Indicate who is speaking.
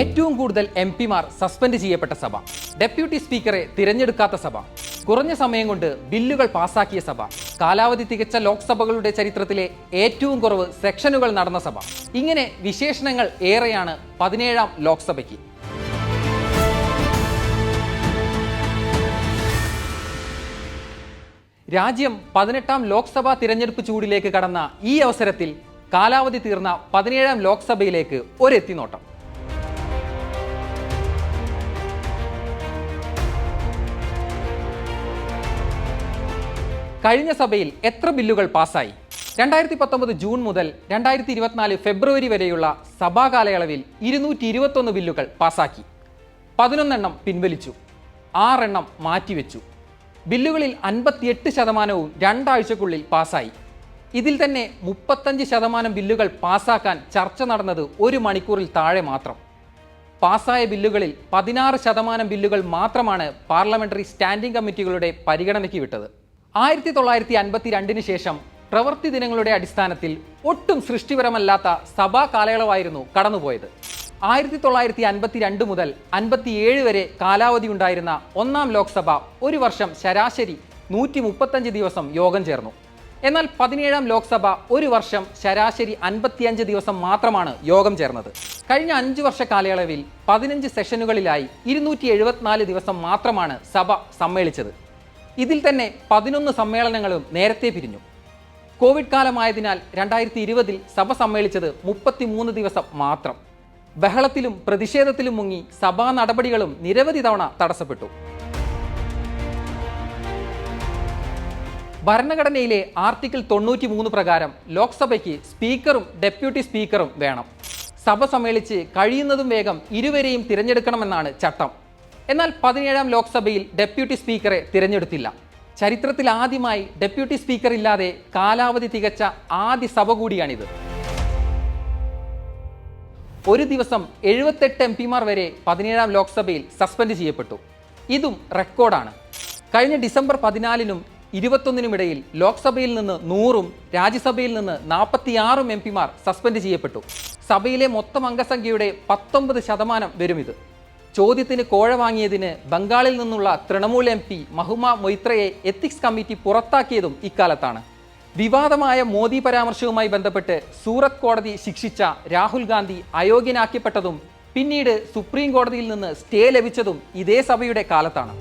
Speaker 1: ഏറ്റവും കൂടുതൽ എം പിമാർ സസ്പെൻഡ് ചെയ്യപ്പെട്ട സഭ. ഡെപ്യൂട്ടി സ്പീക്കറെ തിരഞ്ഞെടുക്കാത്ത സഭ. കുറഞ്ഞ സമയം കൊണ്ട് ബില്ലുകൾ പാസാക്കിയ സഭ. കാലാവധി തികച്ച ലോക്സഭകളുടെ ചരിത്രത്തിലെ ഏറ്റവും കുറവ് സെക്ഷനുകൾ നടന്ന സഭ. ഇങ്ങനെ വിശേഷണങ്ങൾ ഏറെയാണ് പതിനേഴാം ലോക്സഭയ്ക്ക്. രാജ്യം പതിനെട്ടാം ലോക്സഭാ തിരഞ്ഞെടുപ്പ് ചൂടിലേക്ക് കടന്ന ഈ അവസരത്തിൽ കാലാവധി തീർന്ന പതിനേഴാം ലോക്സഭയിലേക്ക് ഒരെത്തിനോട്ടം കഴിഞ്ഞ സഭയിൽ എത്ര ബില്ലുകൾ പാസ്സായി? രണ്ടായിരത്തി പത്തൊമ്പത് ജൂൺ മുതൽ രണ്ടായിരത്തി ഇരുപത്തിനാല് ഫെബ്രുവരി വരെയുള്ള സഭാ കാലയളവിൽ ഇരുന്നൂറ്റി ഇരുപത്തൊന്ന് ബില്ലുകൾ പാസാക്കി പതിനൊന്നെണ്ണം പിൻവലിച്ചു. ആറെണ്ണം മാറ്റിവെച്ചു. ബില്ലുകളിൽ അൻപത്തിയെട്ട് ശതമാനവും രണ്ടാഴ്ചക്കുള്ളിൽ പാസായി ഇതിൽ തന്നെ മുപ്പത്തഞ്ച് ശതമാനം ബില്ലുകൾ പാസാക്കാൻ ചർച്ച നടന്നത് ഒരു മണിക്കൂറിൽ താഴെ മാത്രം. പാസായ ബില്ലുകളിൽ പതിനാറ് ശതമാനം ബില്ലുകൾ മാത്രമാണ് പാർലമെന്ററി സ്റ്റാൻഡിംഗ് കമ്മിറ്റികളുടെ പരിഗണനയ്ക്ക് വിട്ടത്. ആയിരത്തി തൊള്ളായിരത്തി അൻപത്തി രണ്ടിന് ശേഷം പ്രവൃത്തി ദിനങ്ങളുടെ അടിസ്ഥാനത്തിൽ ഒട്ടും സൃഷ്ടിപരമല്ലാത്ത സഭാ കാലയളവായിരുന്നു കടന്നുപോയത്. ആയിരത്തി തൊള്ളായിരത്തി അൻപത്തി രണ്ട് മുതൽ അൻപത്തിയേഴ് വരെ കാലാവധി ഉണ്ടായിരുന്ന ഒന്നാം ലോക്സഭ ഒരു വർഷം ശരാശരി നൂറ്റി മുപ്പത്തഞ്ച് ദിവസം യോഗം ചേർന്നു. എന്നാൽ പതിനേഴാം ലോക്സഭ ഒരു വർഷം ശരാശരി അൻപത്തിയഞ്ച് ദിവസം മാത്രമാണ് യോഗം ചേർന്നത്. കഴിഞ്ഞ അഞ്ചു വർഷ കാലയളവിൽ പതിനഞ്ച് സെഷനുകളിലായി ഇരുന്നൂറ്റി ദിവസം മാത്രമാണ് സഭ സമ്മേളിച്ചത്. ഇതിൽ തന്നെ പതിനൊന്ന് സമ്മേളനങ്ങളും നേരത്തെ പിരിഞ്ഞു. കോവിഡ് കാലമായതിനാൽ രണ്ടായിരത്തി ഇരുപതിൽ സഭ സമ്മേളിച്ചത് മുപ്പത്തിമൂന്ന് ദിവസം മാത്രം. ബഹളത്തിലും പ്രതിഷേധത്തിലും മുങ്ങി സഭാ നടപടികളും നിരവധി തവണ തടസ്സപ്പെട്ടു. ഭരണഘടനയിലെ ആർട്ടിക്കിൾ തൊണ്ണൂറ്റി മൂന്ന് പ്രകാരം ലോക്സഭയ്ക്ക് സ്പീക്കറും ഡെപ്യൂട്ടി സ്പീക്കറും വേണം. സഭ സമ്മേളിച്ച് കഴിയുന്നതും വേഗം ഇരുവരെയും തിരഞ്ഞെടുക്കണമെന്നാണ് ചട്ടം. എന്നാൽ പതിനേഴാം ലോക്സഭയിൽ ഡെപ്യൂട്ടി സ്പീക്കറെ തിരഞ്ഞെടുത്തില്ല. ചരിത്രത്തിൽ ആദ്യമായി ഡെപ്യൂട്ടി സ്പീക്കർ ഇല്ലാതെ കാലാവധി തികച്ച ആദ്യ സഭ കൂടിയാണിത്. ഒരു ദിവസം എഴുപത്തെട്ട് എം പിമാർ വരെ പതിനേഴാം ലോക്സഭയിൽ സസ്പെൻഡ് ചെയ്യപ്പെട്ടു. ഇതും റെക്കോർഡാണ്. കഴിഞ്ഞ ഡിസംബർ പതിനാലിനും ഇരുപത്തൊന്നിനുമിടയിൽ ലോക്സഭയിൽ നിന്ന് നൂറും രാജ്യസഭയിൽ നിന്ന് നാൽപ്പത്തിയാറും എം പിമാർ സസ്പെൻഡ് ചെയ്യപ്പെട്ടു. സഭയിലെ മൊത്തം അംഗസംഖ്യയുടെ പത്തൊമ്പത് ശതമാനം വരും ഇത് ചോദ്യത്തിന് കോഴ വാങ്ങിയതിന് ബംഗാളിൽ നിന്നുള്ള തൃണമൂൽ എം പി മഹുമ മൊയ്ത്രയെ എത്തിക്സ് കമ്മിറ്റി പുറത്താക്കിയതും ഇക്കാലത്താണ്. വിവാദമായ മോദി പരാമർശവുമായി ബന്ധപ്പെട്ട് സൂറത്ത് കോടതി ശിക്ഷിച്ച രാഹുൽ ഗാന്ധി അയോഗ്യനാക്കപ്പെട്ടതും പിന്നീട് സുപ്രീം കോടതിയിൽ നിന്ന് സ്റ്റേ ലഭിച്ചതും ഇതേ സഭയുടെ കാലത്താണ്.